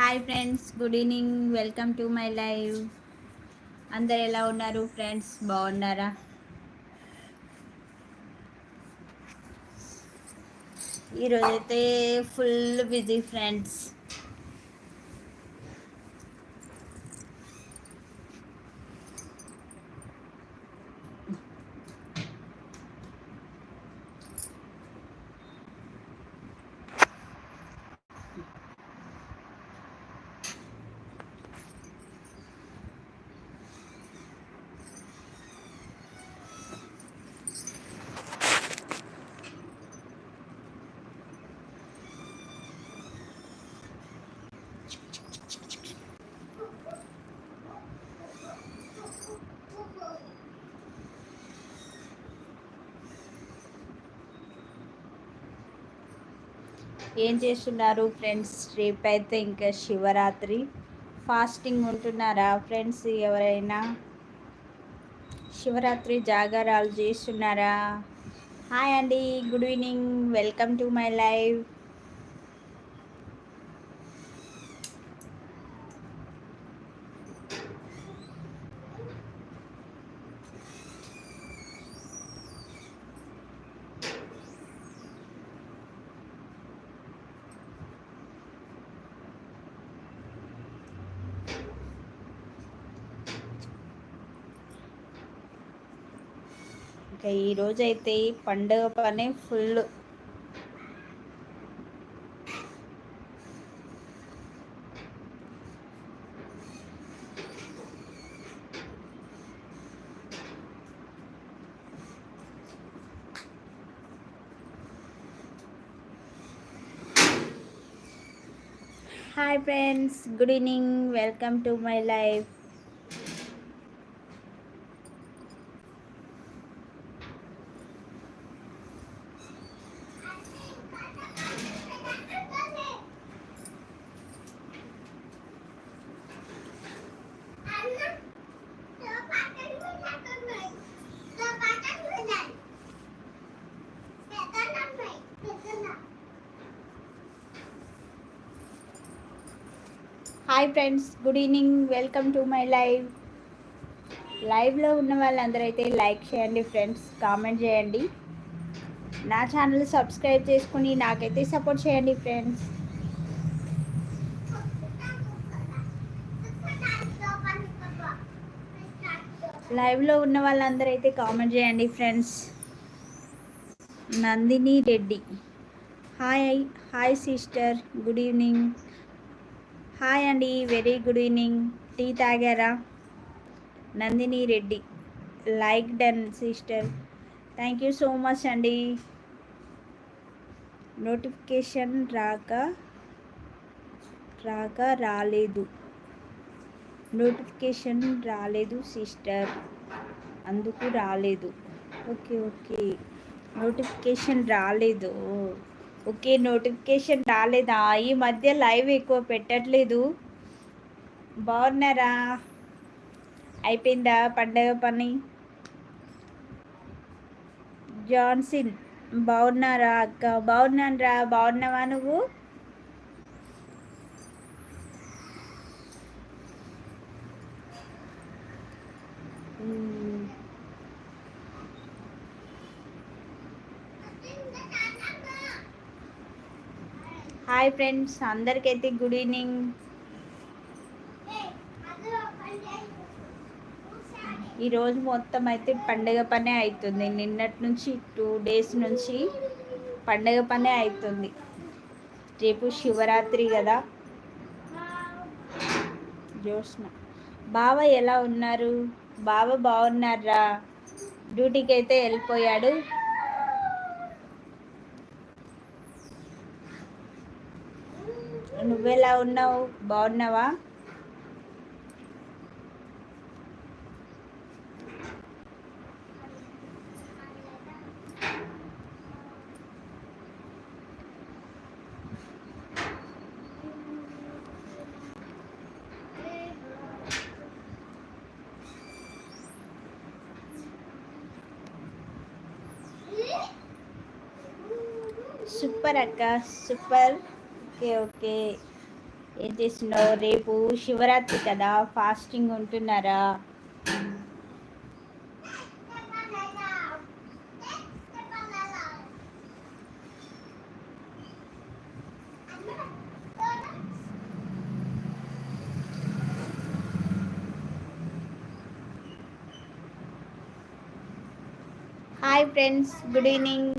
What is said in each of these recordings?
Hi friends good evening. Welcome to my live. అందరు ఎలా ఉన్నారు ఫ్రెండ్స్? బాగున్నారా? ఈరోజైతే ఫుల్ బిజీ ఫ్రెండ్స్. ఏం చేస్తున్నారు ఫ్రెండ్స్? రేపైతే ఇంకా శివరాత్రి. ఫాస్టింగ్ ఉంటున్నారా ఫ్రెండ్స్ ఎవరైనా? శివరాత్రి జాగారాలు చేస్తున్నారా? హాయ్ అండి good evening. Welcome to my live. ఇంకా ఈరోజు అయితే పండుగ పని full. Hi friends good evening welcome to my life hi friends good evening welcome to my live లైవ్లో ఉన్న వాళ్ళందరూ అయితే లైక్ చేయండి ఫ్రెండ్స్ కామెంట్ చేయండి. నా ఛానల్ సబ్స్క్రైబ్ చేసుకుని నాకైతే సపోర్ట్ చేయండి ఫ్రెండ్స్ లైవ్లో ఉన్న వాళ్ళందరూ అయితే కామెంట్ చేయండి friends Nandini Reddy. Hi hi sister good evening hi అండి వెరీ గుడ్ ఈవినింగ్. టీ తాగారా? Nandini Reddy like done sister. Thank you so much అండి. నోటిఫికేషన్ రాక రాక రాలేదు. నోటిఫికేషన్ రాలేదు సిస్టర్. అందుకు రాలేదు. Okay okay. నోటిఫికేషన్ రాలేదు. ఓకే నోటిఫికేషన్ రాలేదా? ఈ మధ్య లైవ్ ఎక్కువ పెట్టట్లేదు. బాగున్నారా? అయిపోయిందా పండగ పని? జాన్సిన్ బాగున్నారా అక్క? బాగున్నాను రా బాగున్నావా నువ్వు? హాయ్ ఫ్రెండ్స్ అందరికైతే గుడ్ ఈవినింగ్ ఈరోజు మొత్తం అయితే పండగ పనే అవుతుంది నిన్నటి నుంచి టూ డేస్ నుంచి పండగ పనే అవుతుంది రేపు శివరాత్రి కదా. జోష్న బావ ఎలా ఉన్నారు? బావ బాగున్నారా? డ్యూటీకి అయితే వెళ్ళిపోయాడు. నువ్వెలా ఉన్నావు? బాగున్నావా? సూపర్ అక్క సూపర్. Okay okay. ఏం చేస్తున్నావు? రేపు శివరాత్రి కదా ఫాస్టింగ్ ఉంటున్నారా? Hi friends good evening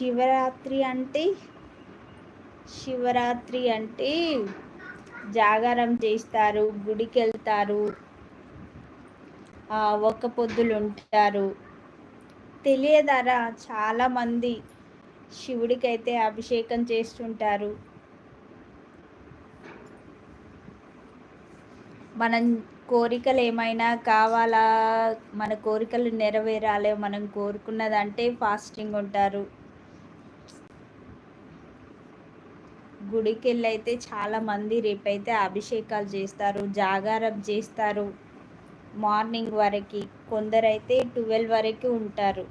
Shivaratri అంటే శివరాత్రి అంటే జాగారం చేస్తారు గుడికి వెళ్తారు ఒక్క పొద్దులు ఉంటారు. తెలియదారా చాలామంది శివుడికైతే అభిషేకం చేస్తుంటారు. మనం కోరికలు ఏమైనా కావాలా మన కోరికలు నెరవేరాలి మనం కోరుకున్నదంటే ఫాస్టింగ్ ఉంటారు. గుడికి వెళ్ళైతే చాలామంది రేపైతే అభిషేకాలు చేస్తారు జాగారం చేస్తారు. మార్నింగ్ వరకు కొందరైతే ట్వెల్వ్ వరకు ఉంటారు.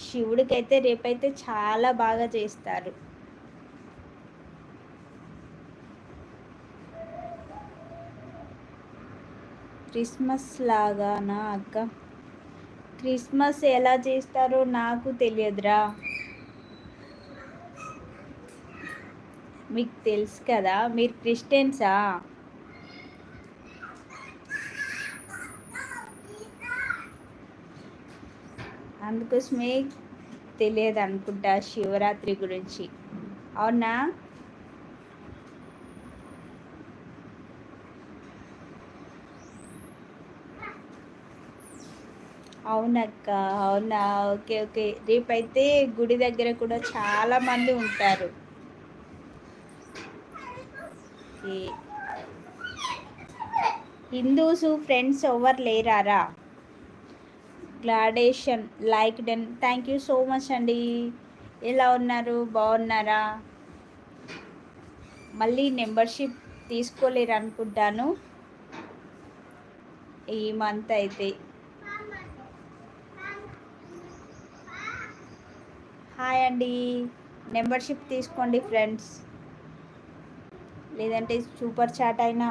శివుడికైతే అయితే రేపైతే చాలా బాగా చేస్తారు. క్రిస్మస్ లాగానా అక్క? క్రిస్మస్ ఎలా చేస్తారో నాకు తెలియదురా. మీకు తెలుసు కదా మీరు క్రిస్టియన్సా? అందుకోసమే తెలియదు అనుకుంటా శివరాత్రి గురించి. అవునా? అవునక్క అవునా? Okay okay. రేపైతే గుడి దగ్గర కూడా చాలా మంది ఉంటారు హిందూస్ ఫ్రెండ్స్ ఎవరు లేరారా? గ్లాడేషన్ like done. Thank you so much అండి. ఎలా ఉన్నారు? బాగున్నారా? మళ్ళీ మెంబర్షిప్ తీసుకోలేరు అనుకుంటాను. ఈ మంత్ అయితే. హాయ్ అండి. మెంబర్షిప్ తీసుకోండి ఫ్రెండ్స్. లేదంటే సూపర్ చాట్ అయినా.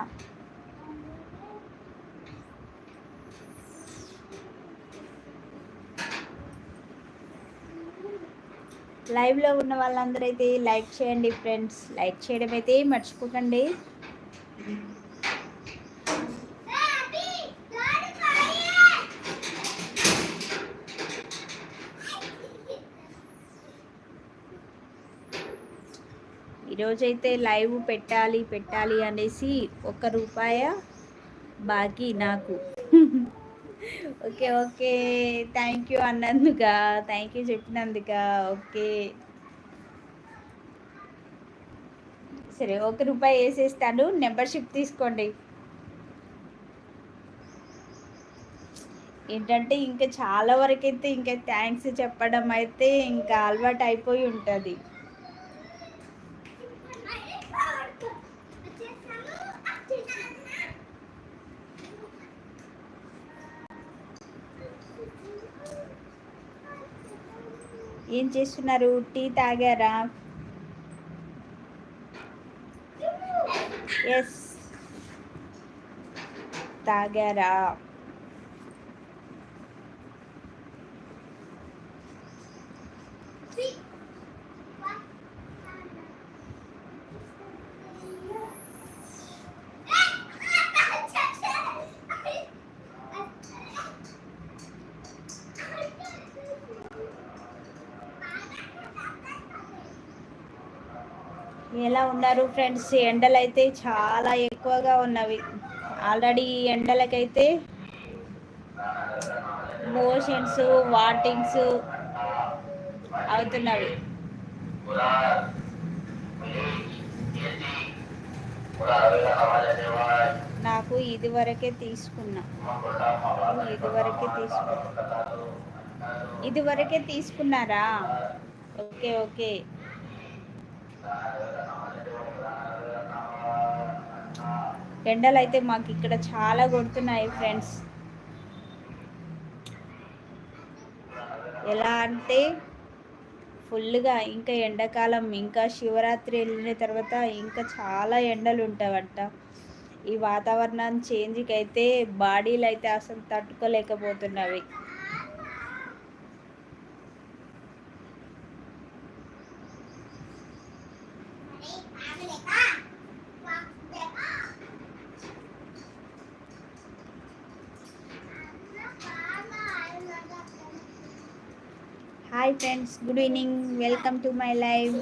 లైవ్లో ఉన్న వాళ్ళందరూ అయితే లైక్ చేయండి ఫ్రెండ్స్. లైక్ చేయడం అయితే మర్చిపోకండి. ఈరోజైతే లైవ్ పెట్టాలి పెట్టాలి అనేసి ఒక రూపాయ బాకీ నాకు. Okay okay. థ్యాంక్ యూ అన్నందుగా థ్యాంక్ యూ చెప్పినందుక. ఓకే. సరే ఒక రూపాయి వేసేస్తాను. మెంబర్షిప్ తీసుకోండి. ఏంటంటే ఇంకా చాలా వరకు అయితే ఇంకా థ్యాంక్స్ చెప్పడం అయితే ఇంకా అలవాటు అయిపోయి ఉంటుంది. ఏం చేస్తున్నారు? టీ తాగారా? ఎస్ తాగారా ఎలా ఉన్నారు ఫ్రెండ్స్ ఎండలు అయితే చాలా ఎక్కువగా ఉన్నవి. ఆల్రెడీ ఎండలకైతే మోషన్స్ వాటింగ్స్ అవుతున్నవి. నాకు ఇదివరకే తీసుకున్నా. ఇది వరకే తీసుకున్నా. ఇది వరకే తీసుకున్నారా? Okay okay. ఎండలు అయితే మాకు ఇక్కడ చాలా కొడుతున్నాయి ఫ్రెండ్స్. ఎలా అంటే ఫుల్గా ఇంకా ఎండాకాలం ఇంకా శివరాత్రి వెళ్ళిన తర్వాత ఇంకా చాలా ఎండలు ఉంటావంట ఈ వాతావరణం చేంజ్కి అయితే బాడీలు అయితే అసలు తట్టుకోలేకపోతున్నవి. Good evening welcome to my live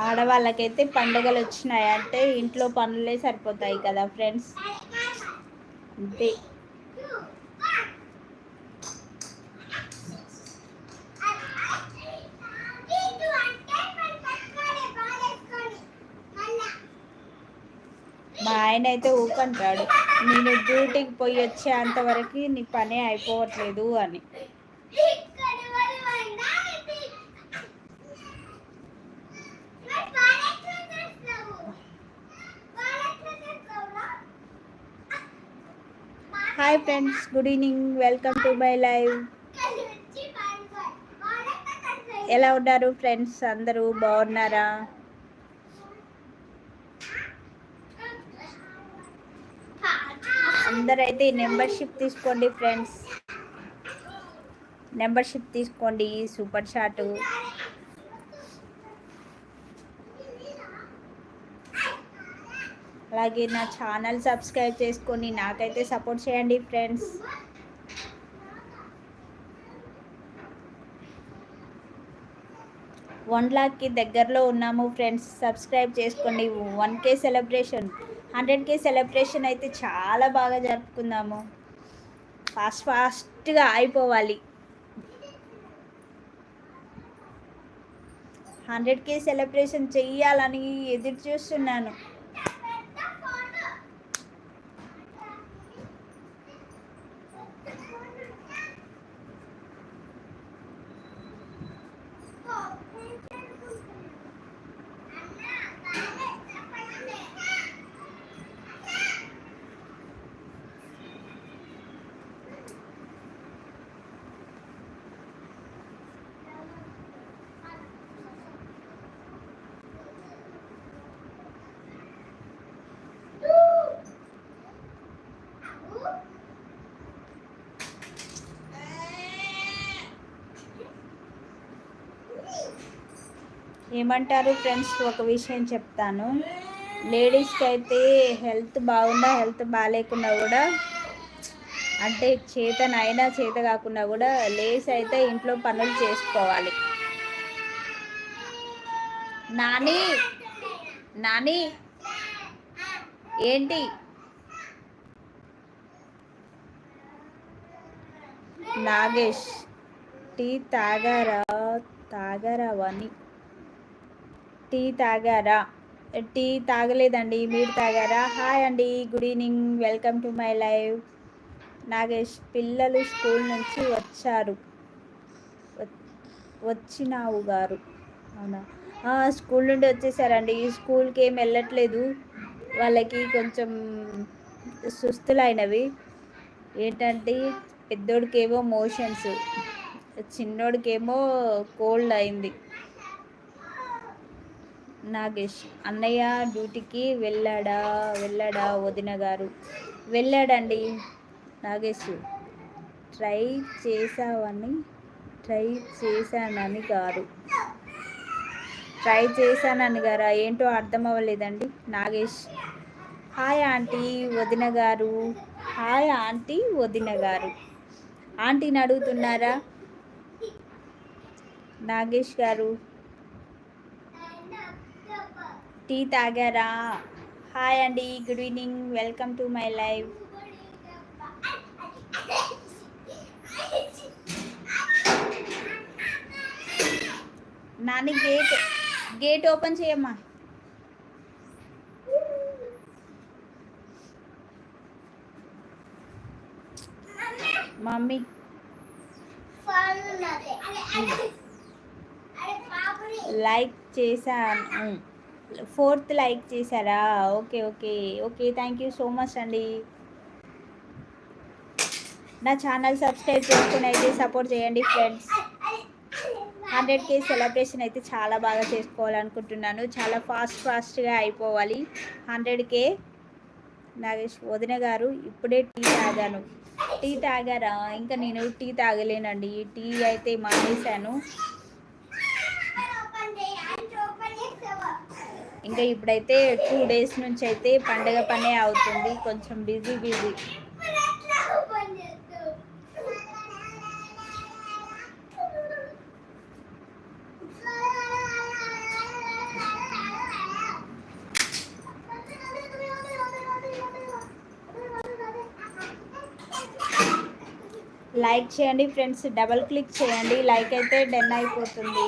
ఆడవాళ్ళకైతే పండుగలు వచ్చినాయంటే ఇంట్లో పనులే సరిపోతాయి కదా ఫ్రెండ్స్ అంతే. ఆయన అయితే ఊకంటాడు నేను డ్యూటీకి పోయి వచ్చేంత వరకు నీ పనే అయిపోవట్లేదు అని. Hi friends good evening welcome to my live ఎలా ఉన్నారు ఫ్రెండ్స్ అందరూ బాగున్నారా? అందరైతే మెంబర్షిప్ తీసుకోండి ఫ్రెండ్స్. మెంబర్షిప్ తీసుకోండి సూపర్ షాటు. అలాగే నా ఛానల్ సబ్స్క్రైబ్ చేసుకొని నాకైతే సపోర్ట్ చేయండి ఫ్రెండ్స్. వన్ లాక్కి దగ్గరలో ఉన్నాము ఫ్రెండ్స్. సబ్స్క్రైబ్ చేసుకోండి. One K celebration. Hundred K celebration అయితే చాలా బాగా జరుపుకుందాము. ఫాస్ట్ ఫాస్ట్గా అయిపోవాలి. హండ్రెడ్ కే సెలబ్రేషన్ చెయ్యాలని ఎదురు చూస్తున్నాను. ఏమంటారు ఫ్రెండ్స్? ఒక విషయం చెప్తాను. లేడీస్కి అయితే హెల్త్ బాగున్నా హెల్త్ బాగాలేకున్నా కూడా అంటే చేతనైనా చేత కాకుండా కూడా లేస్ అయితే ఇంట్లో పనులు చేసుకోవాలి. నాని నాని ఏంటి? నాగేష్ టీ తాగారా? తాగారా వని టీ తాగారా? టీ తాగలేదండి మీరు తాగారా? హాయ్ అండి good evening welcome to my live. Nagesh పిల్లలు స్కూల్ నుంచి వచ్చారు. వచ్చినావు గారు. అవునా? స్కూల్ నుండి వచ్చేసారండి. స్కూల్కి ఏం వెళ్ళట్లేదు. వాళ్ళకి కొంచెం సుస్థులైనవి. ఏంటంటే పెద్దోడికేమో మోషన్స్ చిన్నోడికేమో కోల్డ్ అయింది. నాగేష్. అన్నయ్య డ్యూటీకి వెళ్ళాడా? వెళ్ళాడా వదిన గారు? వెళ్ళాడండి నాగేష్. ట్రై చేసావని ట్రై చేశానని గారు. ట్రై చేశానని గారా? ఏంటో అర్థం అవ్వలేదండి నాగేష్. హాయ్ ఆంటీ వదిన గారు. హాయ్ ఆంటీ వదిన గారు. ఆంటీని అడుగుతున్నారా? నాగేష్ గారు. టీ తాగారా? హాయ్ అండి good evening welcome to my live. Nani gate gate open చేయమ్మా. మమ్మీ. లైక్ చేశాను. ఫోర్త్ లైక్ చేశారా? Okay okay okay thank you so much అండి. నా ఛానల్ సబ్స్క్రైబ్ చేసుకుని అయితే సపోర్ట్ చేయండి ఫ్రెండ్స్ హండ్రెడ్ కే సెలబ్రేషన్ అయితే చాలా బాగా చేసుకోవాలనుకుంటున్నాను. చాలా ఫాస్ట్ ఫాస్ట్గా అయిపోవాలి. హండ్రెడ్ కే నాగేష్ వదిన గారు ఇప్పుడే టీ తాగాను. టీ తాగారా? ఇంకా నేను టీ తాగలేనండి. టీ అయితే మానేశాను. ఇంకా ఇప్పుడైతే టూ డేస్ నుంచి అయితే పండగ పనే అవుతుంది. కొంచెం బిజీ బిజీ లైక్ చేయండి ఫ్రెండ్స్ డబల్ క్లిక్ చేయండి. లైక్ అయితే డెన్ అయిపోతుంది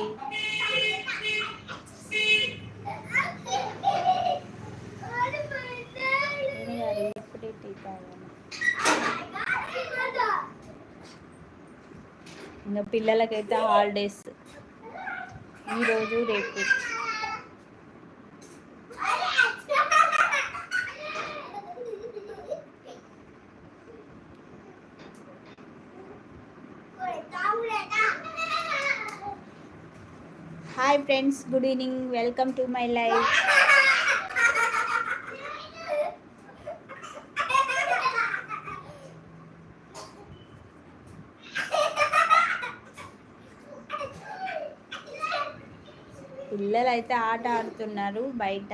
వేణు గారు ఇప్పుడే టీ తాగాను ఇంకా పిల్లలకైతే హాలిడేస్ ఈరోజు రేపు. Hi friends good evening welcome to my life అయితే ఆట ఆడుతున్నారు బయట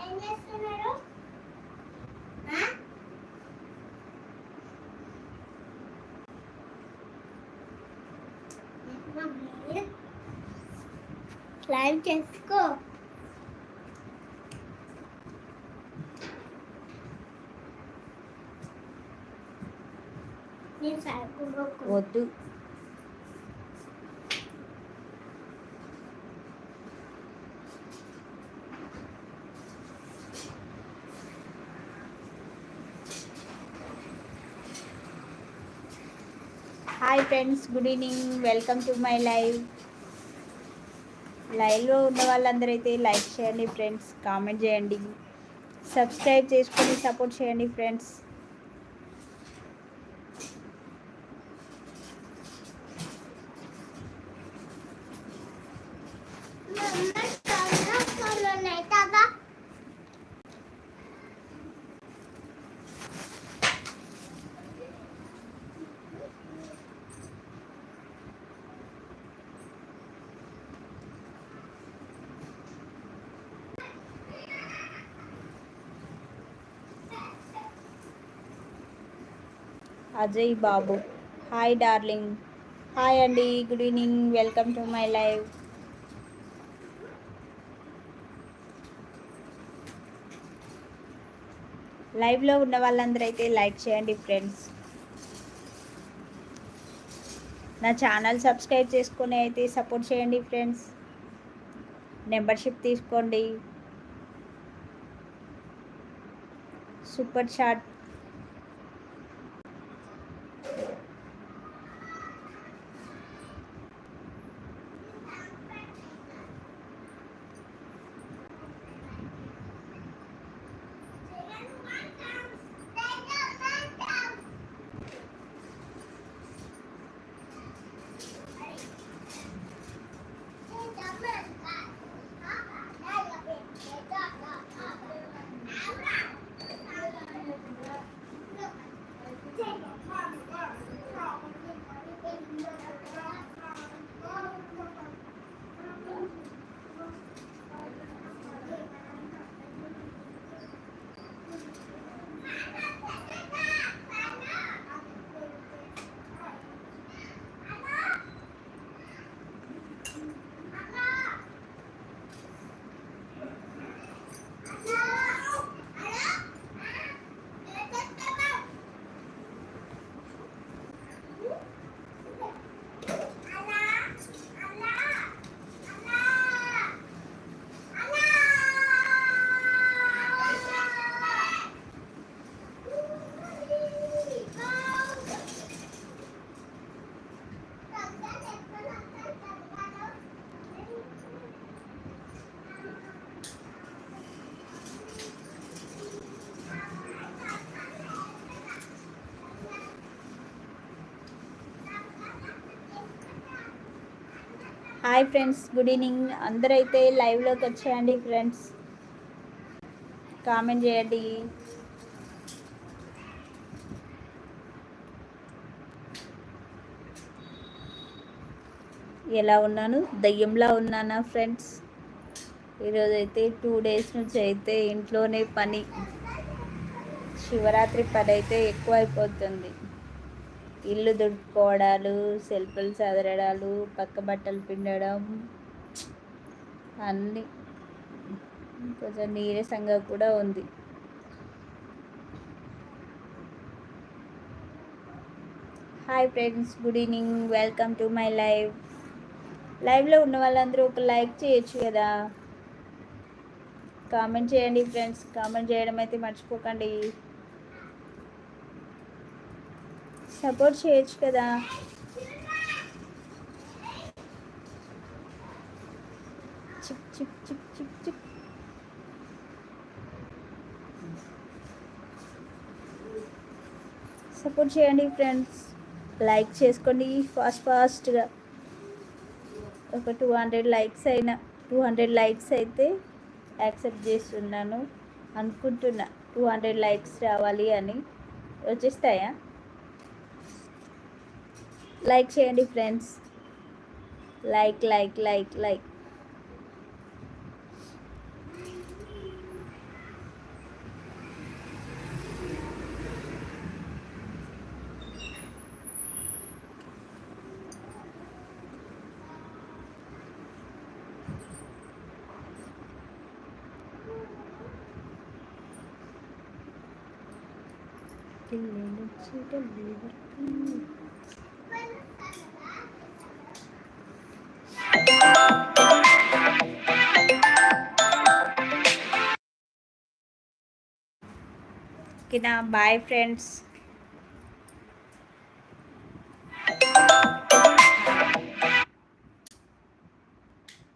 ఏం చేస్తున్నారు ఆ? మమ్మీ, లైవ్ చేసుకో. వద్దు. Hi friends good evening welcome to my live లైవ్లో ఉన్న వాళ్ళందరూ అయితే లైక్ చేయండి ఫ్రెండ్స్ కామెంట్ చేయండి సబ్స్క్రైబ్ చేసుకొని సపోర్ట్ చేయండి friends. Ajay Babu. Hi darling. Hi అండి good evening. Welcome to my live. లైవ్లో ఉన్న వాళ్ళందరూ అయితే లైక్ చేయండి ఫ్రెండ్స్. నా ఛానల్ సబ్స్క్రైబ్ చేసుకుని అయితే సపోర్ట్ చేయండి ఫ్రెండ్స్. మెంబర్షిప్ తీసుకోండి. Super chat hi friends good evening అందరైతే లైవ్లోకి వచ్చేయండి ఫ్రెండ్స్ కామెంట్ చేయండి. ఎలా ఉన్నాను? దయ్యంలా ఉన్నానా ఫ్రెండ్స్ ఈరోజైతే టూ డేస్ నుంచి అయితే ఇంట్లోనే పని. శివరాత్రి పని అయితే ఎక్కువ అయిపోతుంది ఇల్లు దుడుకోవడాలు సెల్ఫులు చదరడాలు పక్క బట్టలు పిండడం అన్నీ కొంచెం నీరసంగా కూడా ఉంది. Hi friends good evening welcome to my live లైవ్లో ఉన్న వాళ్ళందరూ ఒక లైక్ చేయొచ్చు కదా. కామెంట్ చేయండి ఫ్రెండ్స్ కామెంట్ చేయడం అయితే మర్చిపోకండి. సపోర్ట్ చేయొచ్చు కదా. చిక్ చిక్ చిక్ చిక్ చిక్. సపోర్ట్ చేయండి ఫ్రెండ్స్. లైక్ చేసుకోండి. ఫాస్ట్ ఫాస్ట్గా. ఒక టూ హండ్రెడ్ లైక్స్ అయినా టూ హండ్రెడ్ లైక్స్ అయితే యాక్సెప్ట్ చేస్తున్నాను. అనుకుంటున్నా టూ హండ్రెడ్ లైక్స్ రావాలి అని. వచ్చేస్తాయా? లైక్ చేయండి friends like like like like పిల్లలు చీటలు వరకు ఓకేనా బాయ్ ఫ్రెండ్స్